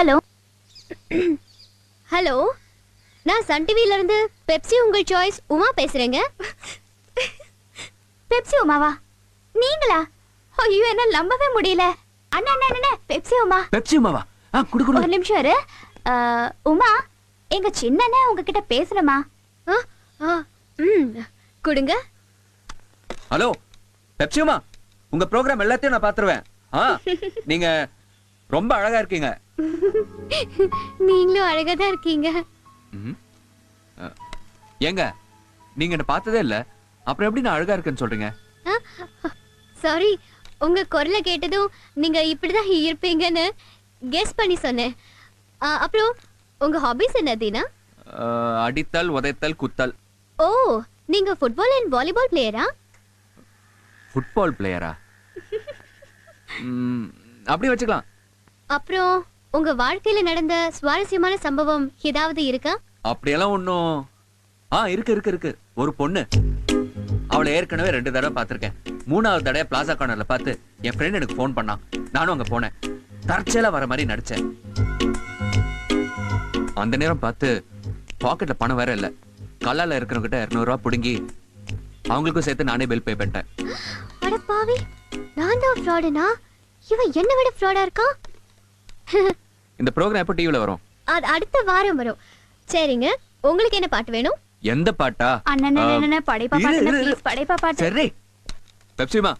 Hello. Hello. நான் Sun டிவில இருந்து பெப்சி உங்கள் சாய்ஸ் உமா பேசுறேங்க. பெப்சி உமாவா? நீங்களா? ஐயோ என்ன நம்பவே முடியல. அண்ணா அண்ணா அண்ணா பெப்சி உமா. பெப்சி உமாவா? ஆ குடு குடு. ஒரு நிமிஷம் இரு. உமா எங்க சின்ன உங்ககிட்ட ஆ ம் கொடுங்க. ஹலோ பெப்சி உமா உங்க ப்ரோக்ராம் எல்லாத்தையும் நான் பாத்துருவேன் ஆ நீங்க ரொம்ப அழகா இருக்கீங்க. நீங்களும் அழகா தான் இருக்கீங்க. ஏங்க நீங்க என்ன பார்த்ததே இல்ல. அப்புறம் எப்படி நான் அழகா இருக்கேன்னு சொல்றீங்க? சாரி உங்க குரலை கேட்டதும் நீங்க இப்படிதான் இருப்பீங்கன்னு கெஸ் பண்ணி சொன்னேன். அப்புறம் உங்க ஹாபிஸ் என்ன தீனா? அடித்தல் உதைத்தல் குத்தல். ஓ நீங்க ஃபுட்பால் அண்ட் வாலிபால் பிளேயரா ஃபுட்பால் பிளேயரா அப்படி வச்சுக்கலாம். அப்புறம் உங்க வாழ்க்கையில நடந்த சுவாரஸ்யமான சம்பவம் ஏதாவது இருக்கா? அப்படியெல்லாம் ஒன்றும் ஆ இருக்கு இருக்கு இருக்கு. ஒரு பொண்ணு. அவளை ஏற்கனவே ரெண்டு தடவை பார்த்திருக்கேன். மூணாவது தடவை பிளாசா கார்னர்ல பார்த்து என் ஃப்ரெண்ட் எனக்கு ஃபோன் பண்ணான். நானும் அங்க போனேன். தற்செயலா வர மாதிரி நடிச்சேன். அந்த நேரம் பார்த்து பாக்கெட்ல பணம் வேற இல்ல. கல்லால இருக்கிறவங்கிட்ட இரநூறுவா பிடுங்கி அவங்களுக்கும் சேர்த்து நானே பில் பே பண்ணிட்டேன். அட பாவி நான் தான் ஃப்ராடுனா இவன் என்ன விட ஃப்ராடா இருக்கான்? இந்த ப்ரோக்ராம் எப்போ டிவில வரும்? அது அடுத்த வாரம் வரும். சரிங்க. உங்களுக்கு என்ன பாட்டு வேணும்? எந்த பாட்டா? அண்ணன் படைப்பா பாட்டு. ப்ளீஸ் படைப்பா பாட்டு. சரி. பெப்சிமா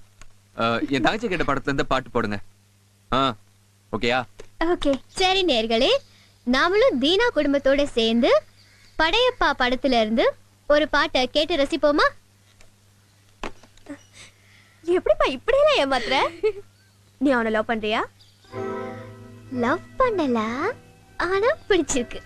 என் தங்கச்சி கேட்ட படத்துல இருந்து பாட்டு போடுங்க. ஆ ஓகேயா? ஓகே. சரி நேர்களே நாமளும் தீனா குடும்பத்தோட சேர்ந்து படையப்பா படத்துல இருந்து ஒரு பாட்டை கேட்டு ரசிப்போமா? எப்படிப்பா இப்படியெல்லாம் ஏமாத்துற? நீ அவனை லவ் பண்றியா? லவ் பண்ணல ஆனா பிடிச்சிருக்கு.